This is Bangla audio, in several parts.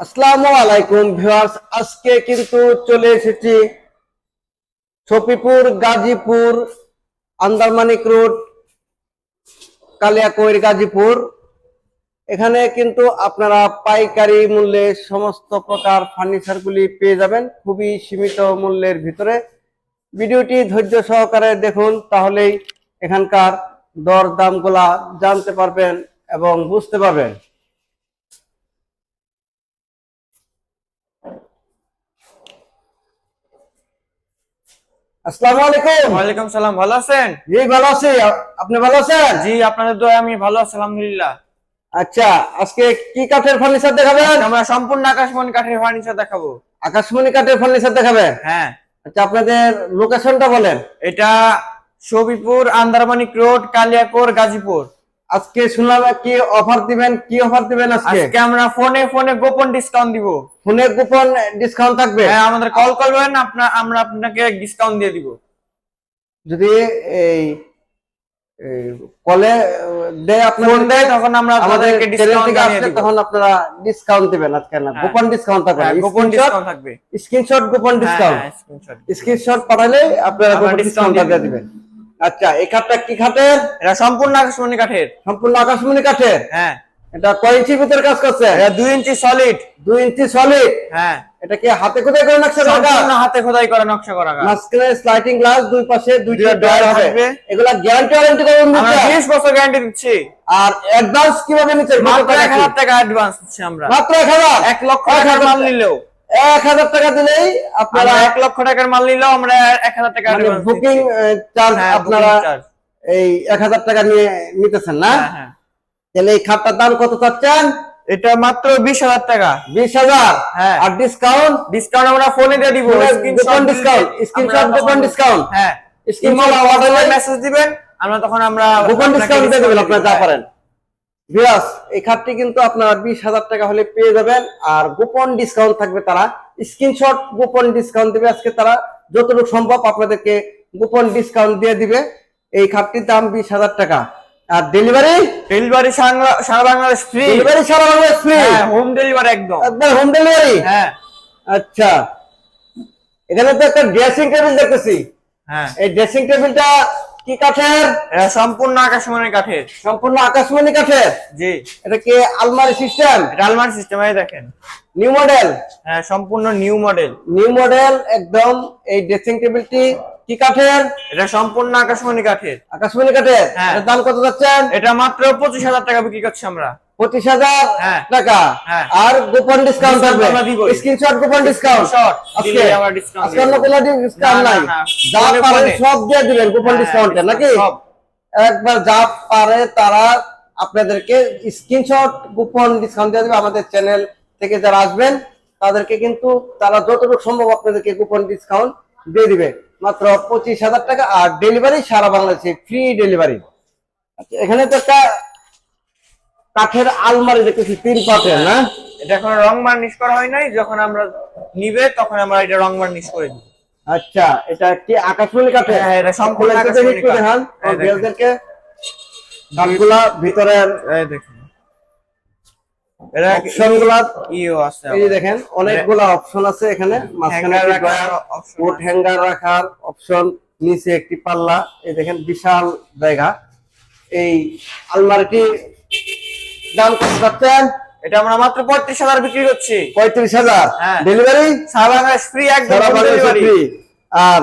আসসালামু আলাইকুম ভিউয়ার্স, আজকে কিন্তু চলে এসেছি সফিপুর, গাজীপুর আন্দারমানিক রোড, কালিয়াকৈর, গাজীপুর। এখানে কিন্তু আপনারা পাইকারি মূল্যে সমস্ত প্রকার ফার্নিচারগুলি পেয়ে যাবেন খুবই সীমিত মূল্যের ভিতরে। ভিডিওটি ধৈর্য সহকারে দেখুন, তাহলেই এখানকার দর দামগুলা জানতে পারবেন এবং বুঝতে পারবেন। আসসালামু আলাইকুম। ওয়ালাইকুম সালাম ভালো আছেন? জি ভালো আছি। আপনি ভালো আছেন? জি আপনাদের দয়া আমি ভালো আছি আলহামদুলিল্লাহ। আচ্ছা আজকে কি কাঠের ফার্নিচার দেখাবেন? আমরা সম্পূর্ণ আকাশমণি কাঠের ফার্নিচার দেখাবো। আকাশমণি কাঠের ফার্নিচার দেখাবেন? হ্যাঁ। আচ্ছা আপনাদের লোকেশনটা বলেন। এটা সবিপুর আন্দারমানিক রোড কালিয়াপুর গাজীপুর। আজকে শুনলাম কি অফার দিবেন কি অফার দিবেন আজকে? আজকে আমরা ফোনে ফোনে গোপন ডিসকাউন্ট দিব। ফোনে কুপন ডিসকাউন্ট থাকবে? হ্যাঁ আমাদের কল করবেন আপনার আমরা আপনাকে ডিসকাউন্ট দিয়ে দিব। যদি এই কলে দেয় আপনার ফোন দেয় তখন আমরা আপনাদেরকে ডিসকাউন্ট আসলে দিব। তখন আপনারা ডিসকাউন্ট দিবেন আজকে না। হ্যাঁ। গোপন ডিসকাউন্ট থাকবে হ্যাঁ, গোপন ডিসকাউন্ট থাকবে। স্ক্রিনশট গোপন ডিসকাউন্ট হ্যাঁ, screenshot। স্ক্রিনশট পাঠালে আপনারা গোপন দিয়ে দিয়ে দিবেন। আচ্ছা এই কাঠটা কি কাঠের এটা সম্পূর্ণ আকাশমণি কাঠের। সম্পূর্ণ আকাশমণি কাঠের? হ্যাঁ। এটা কয় ইঞ্চির ভিতরে কাজ করছে? এটা দুই ইঞ্চি সলিড দুই ইঞ্চি সলিড হ্যাঁ। এটা কি হাতে কোথায় করে নকশা করা? সম্পূর্ণ হাতে খোদাই করা নকশা করা। মাঝখানে স্লাইডিং গ্লাস দুই পাশে দুইটা ডয়ার হবে থাকবে। এগুলা গ্যারান্টি ওয়ারেন্টি করবেন আমরা নিতে? বিশ বছর গ্যারান্টি দিচ্ছি। আর অ্যাডভান্স কীভাবে নিতে মাত্র এক হাজার টাকা অ্যাডভান্স দিচ্ছি আমরা। মাত্র এক হাজার? এক লক্ষ এক টাকার হাজার মাল টাকা। নিলেও। এক হাজার টাকা দিলেই আপনারা এক লক্ষ টাকার মাল নিলেও আমরা এক হাজার টাকা বুকিং চার্জ হ্যাঁ, আপনারা এই এক হাজার টাকা নিয়ে নিতেছেন না? হ্যাঁ তাহলে এই খাটটার দাম কত চাচ্ছেন? এটা মাত্র বিশ হাজার টাকা। বিশ হাজার। হ্যাঁ। আর ডিসকাউন্ট ডিসকাউন্ট আমরা ফোনে দিয়ে দিব। ডিসকাউন্ট স্ক্রিনশট গোপন ডিসকাউন্ট হ্যাঁ। স্ক্রিনশট অর্ডার মেসেজ দিবেন। আমরা তখন আমরা গোপন ডিসকাউন্ট দিয়ে দেবেন আপনারা যা পারেন বিয়াস এই খাটটি কিন্তু আপনারা বিশ হাজার টাকা হলে পেয়ে যাবেন। আর গোপন ডিসকাউন্ট থাকবে তারা। স্ক্রিনশট গোপন ডিসকাউন্ট দিবে আজকে তারা। যতটুকু সম্ভব আপনাদেরকে গোপন ডিসকাউন্ট দিয়ে দিবে। এই খাটটির দাম বিশ হাজার টাকা। আর ডেলিভারি ডেলিভারি সারা সারা বাংলাদেশ ফ্রি ডেলিভারি সারা বাংলাদেশ ফ্রি হ্যাঁ হোম ডেলিভারি একদম। একদম হোম ডেলিভারি হ্যাঁ। আচ্ছা। এখানে তো একটা ড্রেসিং টেবিল দেখতেছি। হ্যাঁ। এই ড্রেসিং টেবিলটা কি কাঠের? সম্পূর্ণ আকাশমণি কাঠের। সম্পূর্ণ আকাশমণি কাঠের? জি। এটা কি আলমারি সিস্টেম? এটা আলমারি সিস্টেম এই দেখেন। New model? হ্যাঁ সম্পূর্ণ নিউ মডেল। নিউ মডেল একদম এই ড্রেসিং টেবিলটি কি কাঠের? এটা সম্পূর্ণ আকাশমণি কাঠের। আকাশমণি কাঠের? হ্যাঁ। এটার দাম কত যাচ্ছেন? এটা মাত্র পঁচিশ হাজার টাকা বিক্রি করছি আমরা। পঁচিশ হাজার হ্যাঁ। টাকা। হ্যাঁ। আর গোপন ডিসকাউন্ট থাকবে। স্ক্রিনশট গোপন ডিসকাউন্ট আজকে আজকে অন্য কোনো ডিসকাউন্ট নাই। যা পারেন সব দিয়ে দিবেন গোপন হ্যাঁ, ডিসকাউন্টে নাকি? একবার যা পারে তারা আপনাদেরকে স্ক্রিনশট গোপন ডিসকাউন্ট দিয়ে দেবে আমাদের চ্যানেল থেকে যারা আসবেন তাদেরকে কিন্তু তারা যতটুকু সম্ভব আপনাদেরকে গোপন ডিসকাউন্ট দিয়ে দিবে। মাত্র পঁচিশ হাজার টাকা আর ডেলিভারি সারা বাংলাদেশে ফ্রি ডেলিভারি আচ্ছা এখানে তো একটা কাঠের আলমারি দেখতেছি তিন পাটের না? এটা এখন রং বার্নিশ করা হয় নাই যখন আমরা নিবে তখন আমরা এটা রং বার্নিশ করে দিব আচ্ছা এটা কি আকাশমণি কাঠের? হ্যাঁ, এটা সম্পূর্ণ আকাশমণি কাঠ। দেখান দেখেন। বিয়ারদেরকে। কাঠগুলা ভিতরের এই দেখুন। এটা অপশনগুলা ইও আছে এই দেখেন অনেকগুলা অপশন আছে এখানে মাঝখানে drawer, option কোট হ্যাঙ্গার রাখার অপশন নিচে একটি পাল্লা এই দেখেন বিশাল জায়গা। এই আলমারিটি দাম কত যাচ্ছেন এটা আমরা মাত্র পঁয়ত্রিশ হাজার বিক্রি করছি। পঁয়ত্রিশ হাজার? হ্যাঁ। ডেলিভারি সারা বাংলাদেশ ফ্রি একদম free। আর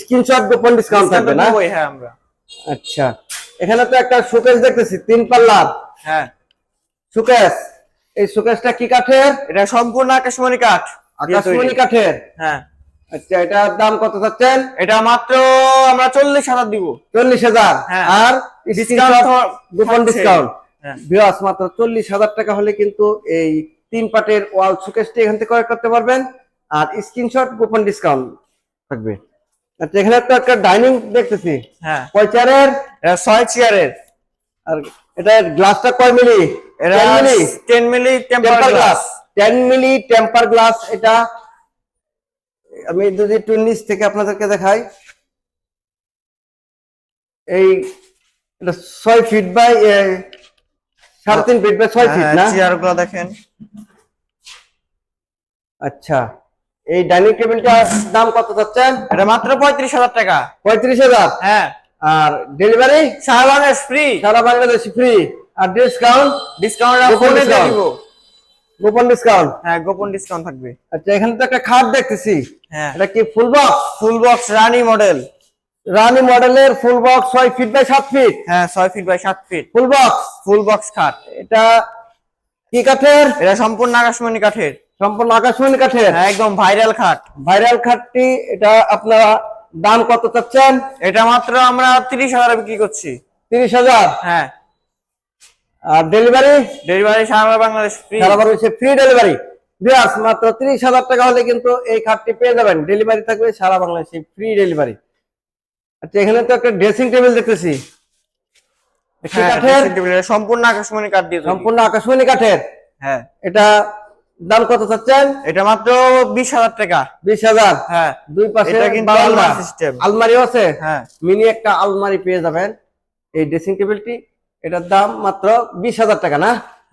স্ক্রিনশট গোপন ডিসকাউন্ট থাকবে না? হ্যাঁ আমরা। আচ্ছা। এখানে তো একটা শোকেস দেখতেছি তিন পাল্লার হ্যাঁ। শোকেস এই শোকেসটা কি কাঠের? এটা সম্পূর্ণ আকাশমণি কাঠ আকাশমণি কাঠের? হ্যাঁ। আচ্ছা এটার দাম কত যাচ্ছেন এটা মাত্র আমরা চল্লিশ হাজার দিব। চল্লিশ হাজার। হ্যাঁ। আর তো গোপন ডিসকাউন্ট হ্যাঁ। বিরাস মাত্র চল্লিশ হাজার টাকা হলে কিন্তু এই তিন পাটের ওয়াল শোকেসটি এখান থেকে ক্রয় করতে পারবেন। আর স্ক্রিনশট গোপন ডিসকাউন্ট থাকবে। আচ্ছা এখানে তো একটা ডাইনিং দেখতেছি। হ্যাঁ। কয় চেয়ারের ছয় চেয়ারের আর এটা গ্লাসটা কয় মিলি? টেন মিলি? টেম্পার গ্লাস গ্লাস টেন মিলি টেম্পার গ্লাস এটা আমি যদি একটু নিচ থেকে আপনাদেরকে দেখাই। এই এটা ছয় ফিট বাই সাড়ে তিন ফিট বাই ছয় ফিট না? চেয়ারগুলো দেখেন। আচ্ছা এই ডাইনিং টেবিলটার দাম কত চাচ্ছেন? এটা মাত্র পঁয়ত্রিশ হাজার টাকা। পঁয়ত্রিশ হাজার? হ্যাঁ। আর ডেলিভারি সারা বাংলাদেশ ফ্রি সারা বাংলাদেশ ফ্রি আর ডিসকাউন্ট ডিসকাউন্ট গোপন দিব গোপন ডিসকাউন্ট হ্যাঁ গোপন ডিসকাউন্ট থাকবে। আচ্ছা এখানে তো একটা খাট দেখতেছি। হ্যাঁ। এটা কি full box full box Rani model Rani মডেলের ফুল বক্স ছয় ফিট বাই সাত ফিট হ্যাঁ ছয় ফিট বাই সাত feet full box full box খাট। এটা কি কাঠের? এটা সম্পূর্ণ আকাশমণি কাঠের। সম্পূর্ণ আকাশমণি কাঠের? হ্যাঁ একদম ভাইরাল খাট। ভাইরাল খাটটি এটা আপনারা দাম কত চাচ্ছেন? এটা মাত্র আমরা তিরিশ হাজার বিক্রি করছি। তিরিশ হাজার? হ্যাঁ। আর ডেলিভারি ডেলিভারি সারা বাংলাদেশ ফ্রি সারা বাংলাদেশে ফ্রি ডেলিভারি বিয়াস মাত্র তিরিশ হাজার টাকা হলে কিন্তু এই খাটটি পেয়ে যাবেন। ডেলিভারি থাকবে সারা বাংলাদেশে ফ্রি ডেলিভারি আচ্ছা এখানে তো একটা ড্রেসিং টেবিল দেখতেছি। হ্যাঁ সম্পূর্ণ আকাশমণি কাঠ দিয়ে সম্পূর্ণ আকাশমণি কাঠের। হ্যাঁ। এটা দাম কত চাচ্ছেন? এটা মাত্র বিশ হাজার টাকা। বিশ হাজার। হ্যাঁ। দুই পাশে আলমারিও আছে? হ্যাঁ। মিনি একটা আলমারি পেয়ে যাবেন। এই ড্রেসিং টেবিলটি এটার দাম মাত্র বিশ হাজার টাকা না?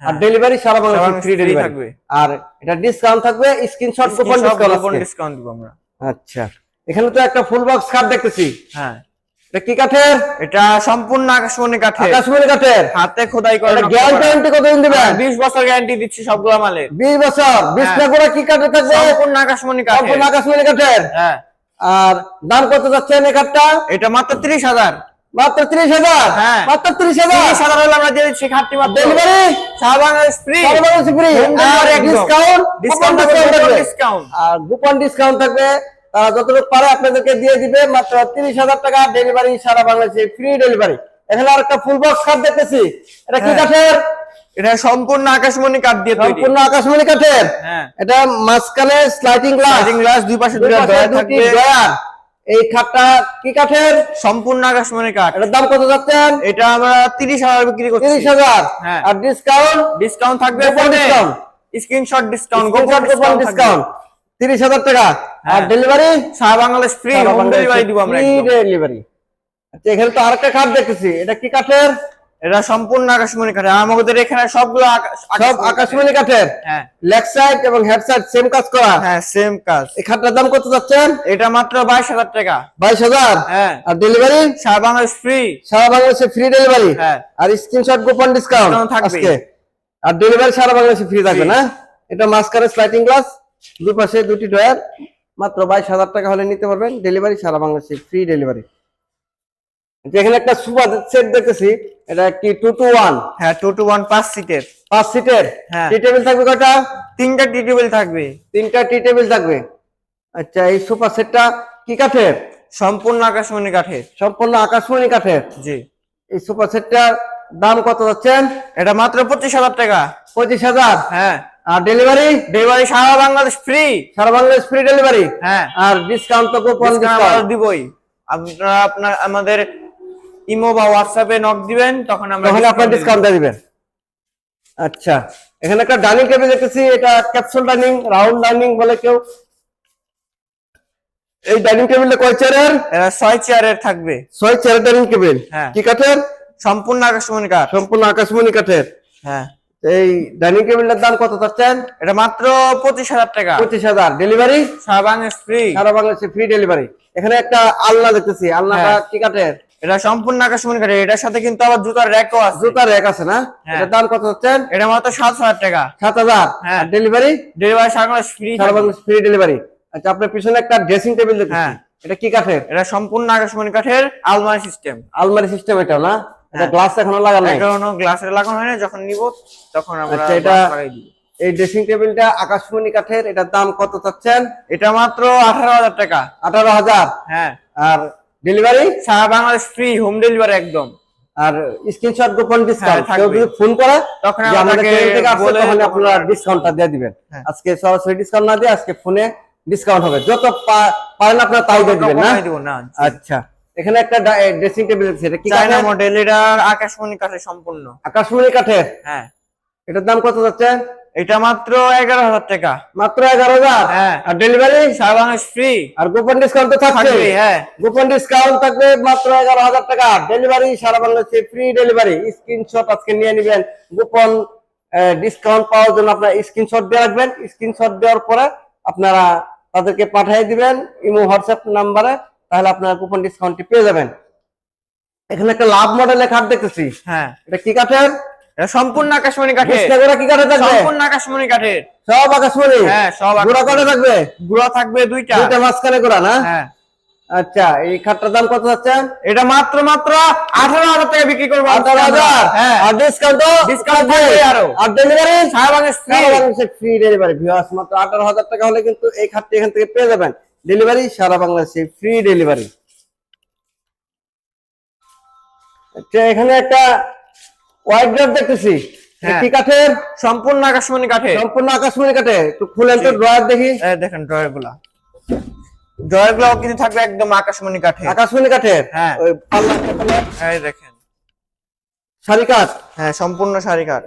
আর ডেলিভারি সারা বাংলাদেশে ফ্রি ডেলিভারি থাকবে। আর এটা ডিসকাউন্ট থাকবে স্ক্রিনশট কুপন ডিসকাউন্ট ডিসকাউন্ট দিব আমরা। আচ্ছা। এখানে তো একটা ফুল বক্স কাঠ দেখতেছি। হ্যাঁ। এটা কি কাঠের? এটা সম্পূর্ণ আকাশমণি কাঠের। আকাশমণি কাঠের। হাতে খোদাই করে গ্যারান্টি কতদিন দিবেন? বিশ বছর গ্যারান্টি দিচ্ছি সবগুলো মালের। বিশ বছর। বিশ হ্যাঁ। টাকা কি কাঠের থাকবে? সম্পূর্ণ আকাশমণি কাঠের। সম্পূর্ণ আকাশমণি কাঠের। হ্যাঁ। আর দাম কত যাচ্ছেন এই কাঠটা? এটা মাত্র তিরিশ হাজার। মাত্র ত্রিশ হাজার? হ্যাঁ। মাত্র ত্রিশ হাজার? তিরিশ হাজার হলে আমরা দিয়ে দিচ্ছি খাটটি মাত্র। ডেলিভারি? ফ্রি ফ্রি আর ডিসকাউন্ট ডিসকাউন্ট ডিসকাউন্ট আর গোপন ডিসকাউন্ট থাকবে তারা যতটুকু পারে আপনাদেরকে দিয়ে দিবে মাত্র তিরিশ হাজার টাকা ডেলিভারি সারা বাংলাদেশে ফ্রি ডেলিভারি এখানে আর একটা ফুল বক্স কার্ড দেখতেছি। এটা কি হ্যাঁ। কাঠের? এটা সম্পূর্ণ আকাশমণি কাঠ দিয়ে তৈরি। সম্পূর্ণ আকাশমণি কাঠের? হ্যাঁ। এটা মাঝখানে স্লাইডিং গ্লাস স্লাইডিং গ্লাস দুই পাশে দুটো ডয়ার থাকবে এই খাটটা কি কাঠের? সম্পূর্ণ আকাশমণি কাঠ। এটার দাম কত যাচ্ছেন? এটা আমরা তিরিশ হাজার বিক্রি করছি। তিরিশ হাজার। হ্যাঁ। আর ডিসকাউন্ট ডিসকাউন্ট থাকবে discount। স্ক্রিনশট ডিসকাউন্ট গোপন ডিসকাউন্ট তিরিশ হাজার টাকা। আর হ্যাঁ। ডেলিভারি সারা বাংলাদেশ ফ্রি হোম ডেলিভারি দিব আমরা। ডেলিভারি আচ্ছা এখানে তো আরেকটা খাট দেখতেছি। এটা কি কাঠের? এটা সম্পূর্ণ আকাশমণি কাঠ আর আমাদের এখানে সবগুলো সব আকাশমণি কাঠের। হ্যাঁ। লেগ সাইড এবং হেড সাইড সেম কাজ করা? হ্যাঁ সেম কাজ। এই খাটটার দাম কত যাচ্ছেন এটা মাত্র বাইশ হাজার টাকা। বাইশ হাজার? হ্যাঁ। আর ডেলিভারি সারা বাংলাদেশ ফ্রি সারা বাংলাদেশে ফ্রি ডেলিভারি হ্যাঁ। আর স্ক্রিনশট গোপন ডিসকাউন্ট থাকবে। আজকে। আর ডেলিভারি সারা বাংলাদেশে ফ্রি থাকবে না? এটা মাঝখানে স্লাইডিং গ্লাস দুই পাশে দুটি ডয়ার মাত্র বাইশ হাজার টাকা হলে নিতে পারবেন। ডেলিভারি সারা বাংলাদেশে ফ্রি ডেলিভারি যেখানে একটা সুপার সেট দেখতেছি এটা কি টু টু ওয়ান হ্যাঁ টু টু ওয়ান পাঁচ সিটের পাঁচ সিটের হ্যাঁ। টি টেবিল থাকবে কয়টা? তিনটা টি টেবিল থাকবে। তিনটা টি টেবিল থাকবে। আচ্ছা এই সুপার সেটটা কি কাঠের? সম্পূর্ণ আকাশমণি কাঠের। সম্পূর্ণ আকাশমণি কাঠের? জি। এই সুপার সেটটার দাম কত যাচ্ছেন এটা মাত্র পঁচিশ হাজার টাকা। পঁচিশ হাজার? হ্যাঁ। আর ডেলিভারি ডেলিভারি সারা বাংলাদেশ ফ্রি সারা বাংলাদেশ ফ্রি ডেলিভারি হ্যাঁ। আর ডিসকাউন্ট তো কুপন আমরা দিবই। আপনারা আপনার আমাদের ইমো বা হোয়াটসঅ্যাপে নক দিবেন তখন আমরা তখন আপনার ডিসকাউন্ট দিবেন। আচ্ছা। এখানে একটা ডাইনিং টেবিল দেখতেছি এটা ক্যাপসুল ডাইনিং রাউন্ড ডাইনিং বলে কেউ। এই ডাইনিং টেবিলটা কয় চেয়ারের। এরা ছয় চেয়ারের থাকবে। ছয় চেয়ারের ডাইনিং টেবিল। হ্যাঁ। কি কাঠের? সম্পূর্ণ আকাশমণি কাঠ। সম্পূর্ণ আকাশমণি কাঠের। হ্যাঁ। এই ডাইনিং টেবিলটার দাম কত চাচ্ছেন? এটা মাত্র পঁচিশ হাজার টাকা। পঁচিশ হাজার। ডেলিভারি সারা বাংলাদেশ ফ্রি সারা বাংলাদেশে ফ্রি ডেলিভারি এখানে একটা আলনা দেখতেছি। আলনাটা হ্যাঁ। কি কাঠের? এটা সম্পূর্ণ আকাশমণি কাঠ এটার সাথে কিন্তু আবার জুতার র্যাকও আছে। জুতার এক আছে না? হ্যাঁ। এটার দাম কত চাচ্ছেন? এটা মাত্র সাত হাজার টাকা। সাত হাজার। হ্যাঁ। ডেলিভারি ডেলিভারি সারা বাংলাদেশ ফ্রি সারা বাংলাদেশ ফ্রি ডেলিভারি আচ্ছা আপনার পিছনে একটা ড্রেসিং টেবিল দেখতেছি। হ্যাঁ। এটা কি কাঠের? এটা সম্পূর্ণ আকাশমণি কাঠের আলমারি সিস্টেম আলমারি সিস্টেম এটা না? এটা হ্যাঁ। গ্লাস এখনও লাগানো নাই এখনও গ্লাসের লাগানো হয় না যখন নিব তখন আমরা আচ্ছা, এটা-। এই ড্রেসিং টেবিলটা আকাশমণি কাঠের এটার দাম কত চাচ্ছেন? এটা মাত্র আঠারো হাজার টাকা। আঠারো হাজার? হ্যাঁ। আর ডেলিভারি সারা বাংলাদেশ ফ্রি হোম ডেলিভারি একদম। আর স্ক্রিনশট গোপন ডিসকাউন্ট হ্যাঁ, কেউ যদি ফোন করে তখন যে আমাদের আপনাকে থেকে আসছে বলে তখন আপনারা ডিসকাউন্টটা দিয়ে দিবেন। হ্যাঁ। আজকে সরাসরি ডিসকাউন্ট না দিয়ে আজকে ফোনে ডিসকাউন্ট হবে। যত পারেন আপনারা তাই দিয়ে দিবেন না। আচ্ছা। এখানে একটা ড্রেসিং টেবিল আছে এটা কি চায়না মডেল এটা আকাশমণি কাঠের সম্পূর্ণ। আকাশমণি কাঠের? হ্যাঁ। এটার দাম কত যাচ্ছে? এটা মাত্র এগারো হাজার টাকা। মাত্র এগারো হাজার? হ্যাঁ। আর ডেলিভারি সারা ফ্রি আর গোপন ডিসকাউন্ট তো থাকবে? থাকবে হ্যাঁ। গোপন ডিসকাউন্ট থাকবে মাত্র এগারো হাজার টাকা। ডেলিভারি সারা বাংলাদেশে ফ্রি ডেলিভারি স্ক্রিনশট আজকে নিয়ে নেবেন। গোপন ডিসকাউন্ট পাওয়ার জন্য আপনার স্ক্রিনশট দিয়ে রাখবেন। স্ক্রিনশট দেওয়ার পরে আপনারা তাদেরকে পাঠিয়ে দিবেন। ইমো হোয়াটসঅ্যাপ নাম্বারে তাহলে আপনারা কুপন ডিসকাউন্টটি পেয়ে যাবেন। এখানে একটা লাভ মডেলের খাট দেখতেছি। হ্যাঁ। এটা কি কাঠের? এটা সম্পূর্ণ আকাশমণি কাঠের। কি কাঠে থাকবে? সম্পূর্ণ আকাশমণি কাঠের। সব আকাশমণি? হ্যাঁ সব গোড়া কটা থাকবে? গুড়া থাকবে দুইটা। দুইটা মাঝখানে গোড়া না? হ্যাঁ। আচ্ছা এই খাটটার দাম কত যাচ্ছে? এটা মাত্র মাত্র আঠারো হাজার টাকা বিক্রি করব। আঠারো হাজার? হ্যাঁ। আর ডিসকাউন্ট থাকবে আরও। আর ডেলিভারি সারা বাংলাদেশে ফ্রি ডেলিভারি ভিউয়ার্স মাত্র আঠারো হাজার টাকা হলে কিন্তু এই খাটটি এখান থেকে পেয়ে যাবেন। ডেলিভারি সারা বাংলাদেশে ফ্রি ডেলিভারি আচ্ছা এখানে একটা হোয়াইট ড্রপ দেখতেছি। হ্যাঁ। কি কাঠের? সম্পূর্ণ আকাশমণি কাঠের। সম্পূর্ণ আকাশমণি কাঠে একটু খুলেন তো ড্রয়ার দেখি। দেখেন ড্রয়ারগুলা ড্রয়ারগুলো কিন্তু থাকবে একদম আকাশমণি কাঠের। আকাশমণি কাঠের? হ্যাঁ। ওই পাল্লা পাল্লা। দেখেন। শাড়ি কাঠ? হ্যাঁ সম্পূর্ণ শাড়ি কাঠ।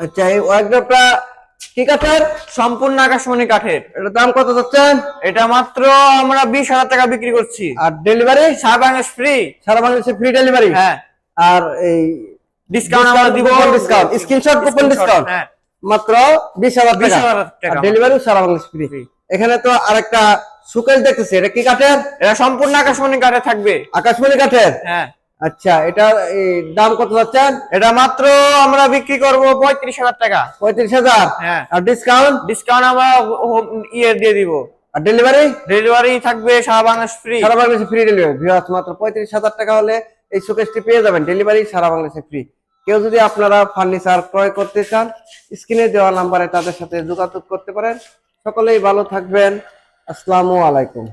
আচ্ছা এই হোয়াইট ড্রপটা কি কাঠের সম্পূর্ণ আকাশমণি কাঠের। এটার দাম কত যাচ্ছেন এটা মাত্র আমরা বিশ হাজার টাকা বিক্রি করছি। আর ডেলিভারি সারা বাংলাদেশ ফ্রি সারা বাংলাদেশে ফ্রি ডেলিভারি হ্যাঁ। আর এই ডিসকাউন্ট আমরা দিব ডিসকাউন্ট স্ক্রিনশট কুপন ডিসকাউন্ট হ্যাঁ। মাত্র বিশ হাজার টাকা। ডেলিভারি সারা বাংলাদেশ ফ্রি এখানে তো আরেকটা সুকেশ দেখতেছি। এটা কি কাঠের? এটা সম্পূর্ণ আকাশমণি কাঠে থাকবে। আকাশমণি কাঠের? হ্যাঁ। আচ্ছা এটা দাম কত যাচ্ছেন? এটা মাত্র আমরা বিক্রি করব পঁয়ত্রিশ হাজার টাকা। পঁয়ত্রিশ হাজার? হ্যাঁ। আর ডিসকাউন্ট ডিসকাউন্ট আমরা ইয়ে দিয়ে দিব। আর ডেলিভারি ডেলিভারি থাকবে সারা বাংলাদেশ ফ্রি সারা বাংলাদেশে ফ্রি ডেলিভারি ভিউয়ার্স মাত্র পঁয়ত্রিশ হাজার টাকা হলে এই শোকেসটি পেয়ে যাবেন। ডেলিভারি সারা বাংলাদেশে ফ্রি কেউ যদি আপনারা ফার্নিচার ক্রয় করতে চান স্ক্রিনে দেওয়া নাম্বারে তাদের সাথে যোগাযোগ করতে পারেন। সকলেই ভালো থাকবেন। আসসালামু আলাইকুম।